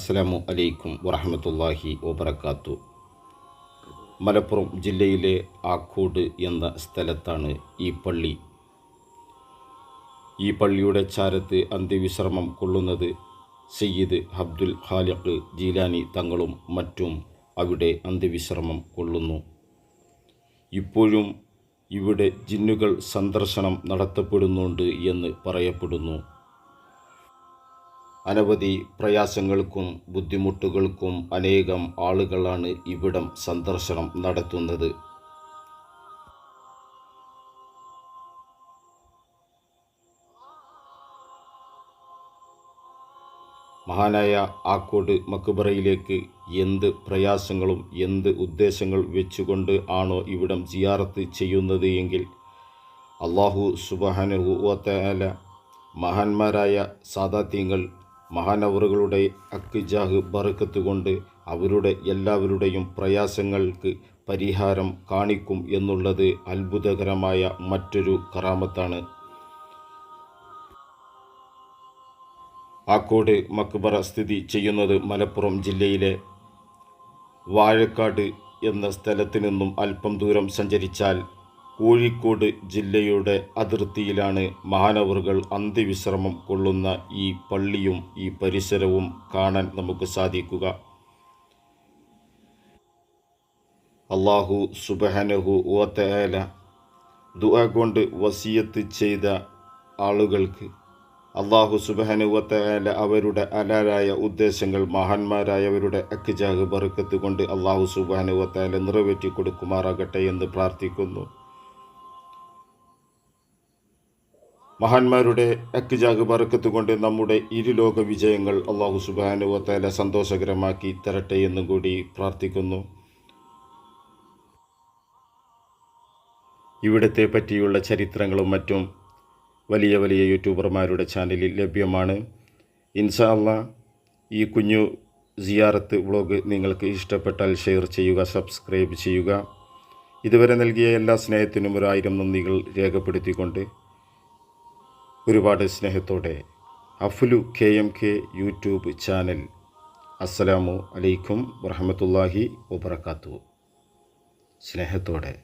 അസ്സലാമു അലൈക്കും വറഹമത്തല്ലാഹി വബർക്കാത്തു മലപ്പുറം ജില്ലയിലെ ആക്കോട് എന്ന സ്ഥലത്താണ് ഈ പള്ളി. ഈ പള്ളിയുടെ ചാരത്ത് അന്ത്യവിശ്രമം കൊള്ളുന്നത് സയ്യിദ് അബ്ദുൽ ഖാലിഖ് ജീലാനി തങ്ങളും മറ്റും അവിടെ അന്ത്യവിശ്രമം കൊള്ളുന്നു. ഇപ്പോഴും ഇവിടെ ജിന്നുകൾ സന്ദർശനം നടത്തപ്പെടുന്നുണ്ട് എന്ന് പറയപ്പെടുന്നു. അനവധി പ്രയാസങ്ങൾക്കും ബുദ്ധിമുട്ടുകൾക്കും അനേകം ആളുകളാണ് ഇവിടം സന്ദർശനം നടത്തുന്നത്. മഹാനായ ആക്കോട് മക്ബറയിലേക്ക് എന്ത് പ്രയാസങ്ങളും എന്ത് ഉദ്ദേശങ്ങൾ വെച്ചുകൊണ്ട് ആണോ ഇവിടം ജിയാറത്ത് ചെയ്യുന്നത് എങ്കിൽ അള്ളാഹു സുബാനുഹുവല മഹാന്മാരായ സാദാത്യങ്ങൾ മഹാനവറുകളുടെ അക്കിജാഹ് ബറക്കത്ത് കൊണ്ട് അവരുടെ എല്ലാവരുടെയും പ്രയാസങ്ങൾക്ക് പരിഹാരം കാണിക്കും എന്നുള്ളത് അത്ഭുതകരമായ മറ്റൊരു കറാമത്താണ്. ആക്കോട് മക്ബറ സ്ഥിതി ചെയ്യുന്നത് മലപ്പുറം ജില്ലയിലെ വാഴക്കാട് എന്ന സ്ഥലത്ത് നിന്നും അല്പം ദൂരം സഞ്ചരിച്ചാൽ കോഴിക്കോട് ജില്ലയുടെ അതിർത്തിയിലാണ് മഹാനവറുകൾ അന്ത്യവിശ്രമം കൊള്ളുന്ന ഈ പള്ളിയും ഈ പരിസരവും കാണാൻ നമുക്ക് സാധിക്കുക. അള്ളാഹു സുബഹനഹു ഓത്തേല ദുആ കൊണ്ട് വസിയത്ത് ചെയ്ത ആളുകൾക്ക് അള്ളാഹു സുബഹനുവത്തേല അവരുടെ അലാരായ ഉദ്ദേശങ്ങൾ മഹാന്മാരായവരുടെ അക്കിജാഹ് ബറുക്കത്ത് കൊണ്ട് അള്ളാഹു സുബഹനുവത്തേല നിറവേറ്റി കൊടുക്കുമാറാകട്ടെ എന്ന് പ്രാർത്ഥിക്കുന്നു. മഹാന്മാരുടെ അക്ജാഗ് ബറക്കത്ത് കൊണ്ട് നമ്മുടെ ഇരുലോക വിജയങ്ങൾ അള്ളാഹു സുബാനുവത്തല സന്തോഷകരമാക്കി തരട്ടെ എന്നും കൂടി പ്രാർത്ഥിക്കുന്നു. ഇവിടത്തെ പറ്റിയുള്ള ചരിത്രങ്ങളും മറ്റും വലിയ വലിയ യൂട്യൂബർമാരുടെ ചാനലിൽ ലഭ്യമാണ്. ഇൻഷാ അള്ളാ ഈ കുഞ്ഞു സിയാറത്ത് വ്ളോഗ് നിങ്ങൾക്ക് ഇഷ്ടപ്പെട്ടാൽ ഷെയർ ചെയ്യുക സബ്സ്ക്രൈബ് ചെയ്യുക. ഇതുവരെ നൽകിയ എല്ലാ സ്നേഹത്തിനും ഒരായിരം നന്ദികൾ രേഖപ്പെടുത്തിക്കൊണ്ട് ഒരുപാട് സ്നേഹത്തോടെ. Aflu K M K YouTube channel. അസ്സലാമു അലൈക്കും വറഹമത്തല്ലാഹി വബർക്കാത്തു സ്നേഹത്തോടെ.